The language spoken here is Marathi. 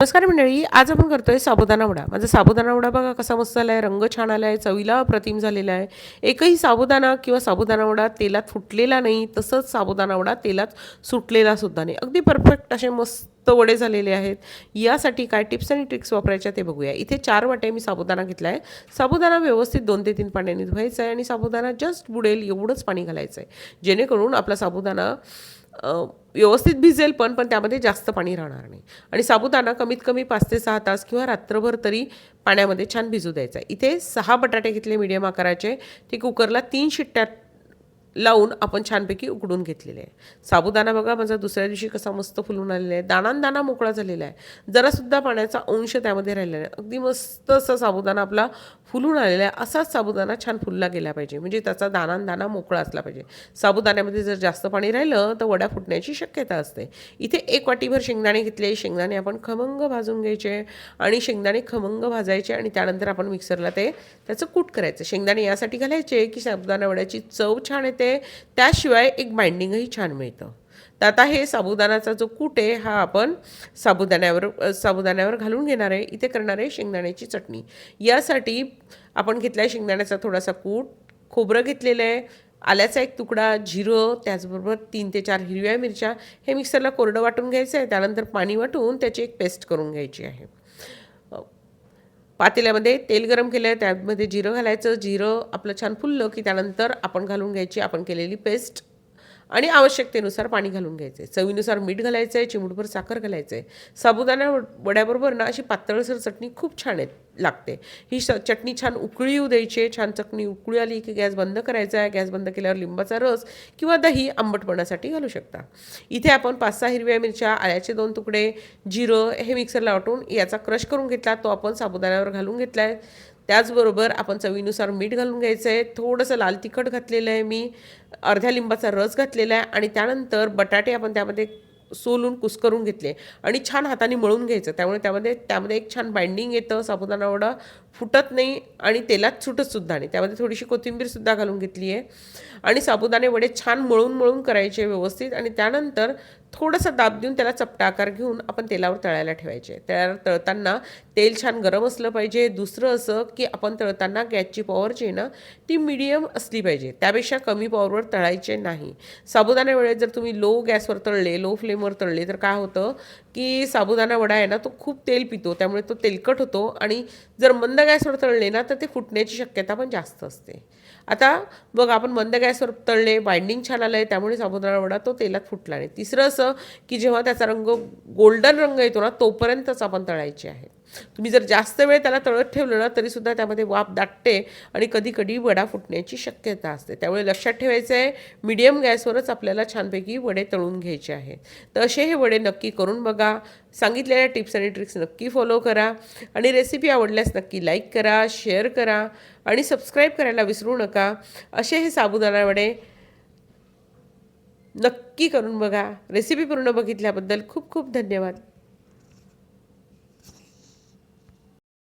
नमस्कार मंडळी आज आपण करतोय साबुदाणा वडा. माझा साबुदाणा वडा बघा कसा मस्त आला आहे रंग छान आला आहे चवीला अप्रतिम झालेला आहे. एकही साबुदाणा किंवा साबुदाणा वडा तेलात फुटलेला नाही तसंच साबुदाणा वडा तेलात सुटलेला सुद्धा नाही. अगदी परफेक्ट असे मस्त वडे झालेले आहेत. यासाठी काय टिप्स आणि ट्रिक्स वापरायच्या ते बघूया. इथे चार वाटे मी साबुदाणा घेतला आहे साबुदाणा व्यवस्थित दोन ते तीन पाण्याने धुवायचा आहे आणि साबुदाणा जस्ट बुडेल एवढंच पाणी घालायचं आहे जेणेकरून आपला साबुदाणा व्यवस्थित भिजेल पण पण त्यामध्ये जास्त पाणी राहणार नाही. आणि साबुदाणा कमीत कमी पाच ते सहा तास किंवा रात्रभर तरी पाण्यामध्ये छान भिजू द्यायचा आहे. इथे सहा बटाटे घेतले मीडियम आकाराचे. ते कुकरला तीन शिट्ट्यात लावून आपण छानपैकी उकडून घेतलेले आहे. साबुदाणा बघा माझा दुसऱ्या दिवशी कसा मस्त फुलून आलेला आहे. दाणान मोकळा झालेला आहे. जरासुद्धा पाण्याचा अंश त्यामध्ये राहिलेला आहे अगदी मस्त असा साबुदाणा आपला फुलून आलेला आहे. असाच साबुदाणा छान फुलला गेला पाहिजे. म्हणजे त्याचा दाणान मोकळा असला पाहिजे. साबुदाण्यामध्ये जर जास्त पाणी राहिलं तर वड्या फुटण्याची शक्यता असते. इथे एक वाटीभर शेंगदाणे घेतले. शेंगदाणे आपण खमंग भाजून घ्यायचे आणि शेंगदाणे खमंग भाजायचे आणि त्यानंतर आपण मिक्सरला ते त्याचं कूट करायचं. शेंगदाणे यासाठी घालायचे की साबुदाणा वड्याची चव छान येते. त्याशिवाय एक बाइंडिंगही छान मिळतं. तर आता हे साबुदाण्याचा जो कूट आहे हा आपण साबुदाण्यावर साबुदाण्यावर घालून घेणार आहे. इथे करणार आहे शेंगदाण्याची चटणी. यासाठी आपण घेतला आहे शेंगदाण्याचा थोडासा कूट. खोबरं घेतलेलं आहे. आल्याचा एक तुकडा जिरं त्याचबरोबर तीन ते चार हिरव्या मिरच्या. हे मिक्सरला कोरडं वाटून घ्यायचं आहे. त्यानंतर पाणी वाटून त्याची एक पेस्ट करून घ्यायची आहे. पातेल्यामध्ये तेल गरम केलं आहे त्यामध्ये जिरं घालायचं. जिरं आपलं छान फुललं की त्यानंतर आपण घालून घ्यायची आपण केलेली पेस्ट. आणि आवश्यकतेनुसार पाणी घालून घ्यायचं आहे चवीनुसार मीठ घालायचं आहे चिमूटभर साखर घालायचं आहे साबुदाणा वड्याबरोबर ना अशी पातळसर चटणी खूप छान आहे लागते. ही श चटणी छान उकळी येऊ द्यायची आहे छान चटणी उकळी आली की गॅस बंद करायचा आहे गॅस बंद केल्यावर लिंबाचा रस किंवा दही आंबटपणासाठी घालू शकता. इथे आपण पाच सहा हिरव्या मिरच्या आल्याचे दोन तुकडे जिरं हे मिक्सरला वाटून याचा क्रश करून घेतला तो आपण साबुदाण्यावर घालून घेतला आहे त्याचबरोबर आपण चवीनुसार मीठ घालून घ्यायचं आहे थोडंसं लाल तिखट घातलेलं आहे मी. अर्ध्या लिंबाचा रस घातलेला आहे आणि त्यानंतर बटाटे आपण त्यामध्ये सोलून कुस्करून घेतले. आणि छान हाताने मळून घ्यायचं. त्यामुळे त्यामध्ये त्यामध्ये एक छान बाइंडिंग येतं. साबुदाणा वडा फुटत नाही आणि तेलात सुटतसुद्धा नाही. त्यामध्ये थोडीशी कोथिंबीरसुद्धा घालून घेतली आहे. आणि साबुदाणे वडे छान मळून मळून करायचे व्यवस्थित आणि त्यानंतर थोडंसं दाब देऊन त्याला चपटा आकार घेऊन आपण तेलावर तळायला ठेवायचे. त्याला तळताना तेल छान गरम असलं पाहिजे. दुसरं असं की आपण तळताना गॅसची पॉवर जी आहे ना ती मिडियम असली पाहिजे. त्यापेक्षा कमी पॉवरवर तळायचे नाही. साबुदाणा वेळेत जर तुम्ही लो गॅसवर तळले लो फ्लेमवर तळले तर काय होतं की साबुदाणा वडा आहे ना तो खूप तेल पितो. त्यामुळे तो तेलकट होतो आणि जर मंद मंद गॅसवर तळले ना तर ते फुटण्याची शक्यता पण जास्त असते. आता बघ आपण मंद गॅसवर तळले बाइंडिंग छान आलं आहे त्यामुळे साबुदाणा वडा तो तेलात फुटला नाही. तिसरं असं की जेव्हा त्याचा रंग गोल्डन रंग येतो ना तोपर्यंतच आपण तळायचे आहे तुम्ही जर जास्त वेळ त्याला तळत ठेवलं ना तरीसुद्धा त्यामध्ये वाफ दाटते आणि कधी कधी वडा फुटण्याची शक्यता असते. त्यामुळे लक्षात ठेवायचं आहे मीडियम गॅसवरच आपल्याला छानपैकी वडे तळून घ्यायचे आहेत. तर असे हे वडे नक्की करून बघा. सांगितलेल्या टिप्स आणि ट्रिक्स नक्की फॉलो करा. आणि रेसिपी आवडल्यास नक्की लाईक करा शेअर करा आणि सबस्क्राईब करायला विसरू नका. असे हे साबुदाणा वडे नक्की करून बघा. रेसिपी पूर्ण बघितल्याबद्दल खूप खूप धन्यवाद.